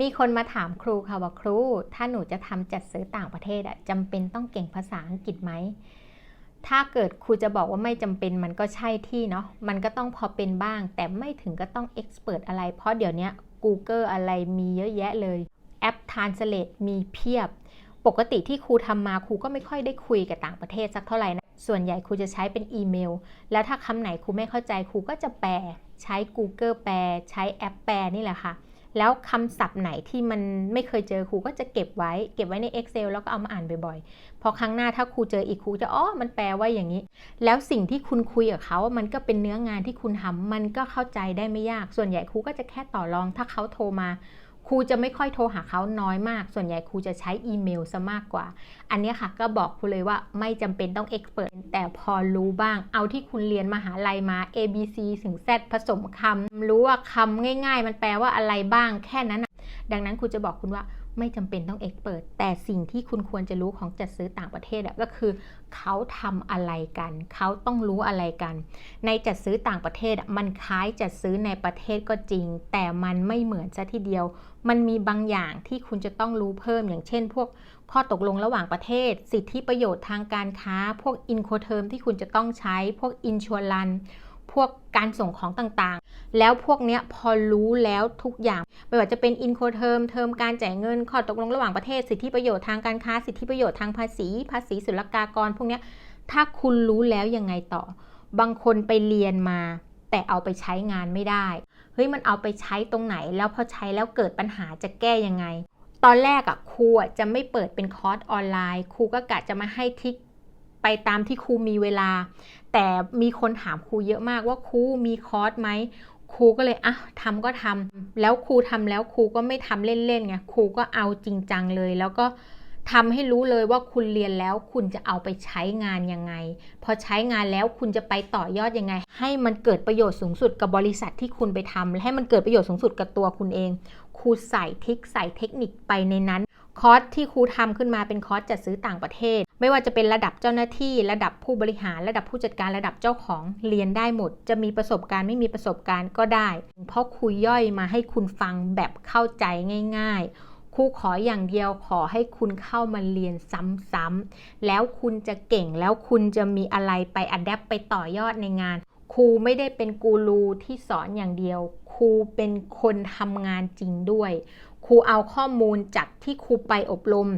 มีคนมาถามครูค่ะว่าครู ถ้าหนูจะทำจัดซื้อต่างประเทศอะจำเป็นต้องเก่งภาษาอังกฤษไหม ถ้าเกิดครูจะบอกว่าไม่จำเป็นมันก็ใช่ที่เนาะ มันก็ต้องพอเป็นบ้าง แต่ไม่ถึงก็ต้องเอ็กซ์เพรสอะไร เพราะเดี๋ยวนี้ Google อะไรมีเยอะแยะเลย แอป Translate มีเพียบ ปกติที่ครูทำมาครูก็ไม่ค่อยได้คุยกับต่างประเทศสักเท่าไหร่นะ ส่วนใหญ่ครูจะใช้เป็นอีเมล แล้วถ้าคำไหนครูไม่เข้าใจครูก็จะแปล ใช้ Google แปล ใช้แอปแปลนี่แหละค่ะ แล้วคำศัพท์ไหนที่มันไม่เคยเจอครูก็จะเก็บไว้ เก็บไว้ใน Excel แล้วก็เอามาอ่านบ่อยๆ พอครั้งหน้าถ้าครูเจออีกครูจะอ๋อมันแปลว่าอย่างนี้ แล้วสิ่งที่คุณคุยกับเขา มันก็เป็นเนื้องานที่คุณทำมันก็เข้าใจได้ไม่ยาก ส่วนใหญ่ครูก็จะแค่ต่อรอง ถ้าเขาโทรมา ครูจะไม่ค่อยโทรหาเขาน้อยมาก ส่วนใหญ่ครูจะใช้อีเมลซะมากกว่า อันนี้ค่ะก็บอกครูเลยว่าไม่จำเป็นต้องเอ็กซ์เพรสแต่พอรู้บ้าง เอาที่คุณเรียนมหาลัยมา A B C ถึง Z ผสมคำรู้ว่าคำง่าย ๆ มันแปลว่าอะไรบ้างแค่นั้น ดังนั้นครูจะบอกคุณว่า ไม่จำเป็นต้องเอ็กเพรสแต่สิ่งที่คุณควรจะรู้ของจัดซื้อต่างประเทศก็คือ เขาทำอะไรกัน เขาต้องรู้อะไรกัน ในจัดซื้อต่างประเทศมันคล้ายจัดซื้อในประเทศก็จริง แต่มันไม่เหมือนซะทีเดียว มันมีบางอย่างที่คุณจะต้องรู้เพิ่มอย่างเช่น พวกข้อตกลงระหว่างประเทศ สิทธิประโยชน์ทางการค้า พวกอินโคเทอร์มที่คุณจะต้องใช้พวกอินชัวรัน พวกการส่งของต่างๆ แล้วพวกเนี้ยพอรู้แล้วทุกอย่าง ไม่ว่าจะเป็นอินโคเทอมเทอมการจ่ายเงิน ข้อตกลงระหว่างประเทศ สิทธิประโยชน์ทางการค้า สิทธิประโยชน์ทางภาษี ภาษีศุลกากร พวกเนี้ย ถ้าคุณรู้แล้วยังไงต่อ บางคนไปเรียนมา แต่เอาไปใช้งานไม่ได้ เฮ้ย มันเอาไปใช้ตรงไหน แล้วพอใช้แล้วเกิดปัญหาจะแก้ยังไง ตอนแรกอะครูจะไม่เปิดเป็นคอร์สออนไลน์ ครูก็กะจะมาให้ทิก ไปตามที่ครูมีเวลา แต่มีคนถามครูเยอะมากว่าครูมีคอร์สไหมครูก็เลยอะทำก็ทำแล้วครูทำแล้วครูก็ไม่ทำเล่นๆไงครูก็เอาจริงจังเลย แล้วก็ทำให้รู้เลยว่าคุณเรียนแล้วคุณจะเอาไปใช้งานยังไง พอใช้งานแล้วคุณจะไปต่อยอดยังไง ให้มันเกิดประโยชน์สูงสุดกับบริษัทที่คุณไปทำและให้มันเกิดประโยชน์สูงสุดกับตัวคุณเองครูใส่ทิกใส่เทคนิคไปในนั้น คอร์สที่ครูทำขึ้นมาเป็นคอร์สจัดซื้อต่างประเทศ ไม่ว่าจะเป็นระดับเจ้าหน้าที่ระดับผู้บริหารระดับผู้จัดการระดับเจ้าของเรียนได้หมด จะมีประสบการณ์ไม่มีประสบการณ์ก็ได้ เพราะครูย่อยมาให้คุณฟังแบบเข้าใจง่าย ๆครูขออย่างเดียวขอให้คุณเข้ามาเรียนซ้ำๆแล้วคุณจะเก่งแล้วคุณจะมีอะไรไปอัดแอปไปต่อยอดในงาน ครูไม่ได้เป็นกูรูที่สอนอย่างเดียว ครูเป็นคนทำงานจริงด้วย ครูเอาข้อมูลจากที่ครูไปอบรม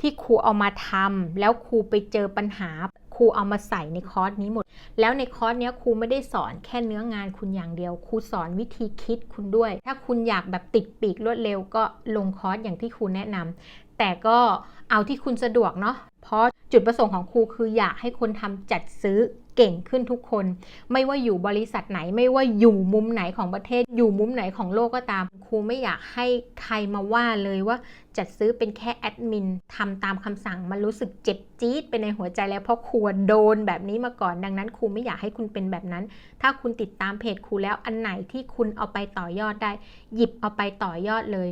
ที่ครูเอามาทำแล้วครูไปเจอปัญหา ครูเอามาใส่ในคอร์สนี้หมด แล้วในคอร์สนี้ครูไม่ได้สอนแค่เนื้องานคุณอย่างเดียว ครูสอนวิธีคิดคุณด้วย ถ้าคุณอยากแบบติดปีกรวดเร็วก็ลงคอร์สอย่างที่ครูแนะนำแต่ก็เอาที่คุณสะดวกเนาะเพราะจุดประสงค์ของครูคืออยากให้คนทำจัดซื้อ เก่งขึ้นทุกคน ไม่ว่าอยู่บริษัทไหน ไม่ว่าอยู่มุมไหนของประเทศ อยู่มุมไหนของโลกก็ตาม ครูไม่อยากให้ใครมาว่าเลยว่าจัดซื้อเป็นแค่แอดมินทำตามคำสั่งมันรู้สึกเจ็บจี๊ดไปในหัวใจแล้วเพราะครูโดนแบบนี้มาก่อน ดังนั้นครูไม่อยากให้คุณเป็นแบบนั้น ถ้าคุณติดตามเพจครูแล้วอันไหนที่คุณเอาไปต่อยอดได้ หยิบเอาไปต่อยอดเลย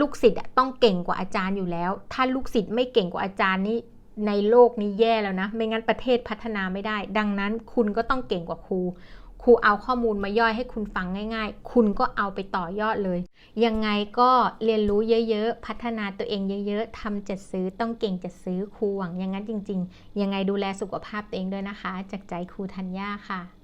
ลูกศิษย์ต้องเก่งกว่าอาจารย์อยู่แล้ว ถ้าลูกศิษย์ไม่เก่งกว่าอาจารย์นี่ ในโลกนี้แย่แล้วนะ ไม่งั้นประเทศพัฒนาไม่ได้ ดังนั้นคุณก็ต้องเก่งกว่าครู ครูเอาข้อมูลมาย่อยให้คุณฟังง่าย ๆ คุณก็เอาไปต่อยอดเลย ยังไงก็เรียนรู้เยอะๆ พัฒนาตัวเองเยอะๆทำจัดซื้อต้องเก่งจัดซื้อครูหวังอย่างนั้นจริง ๆ ยังไงดูแลสุขภาพตัวเองด้วยนะคะ จากใจครูธัญญาค่ะ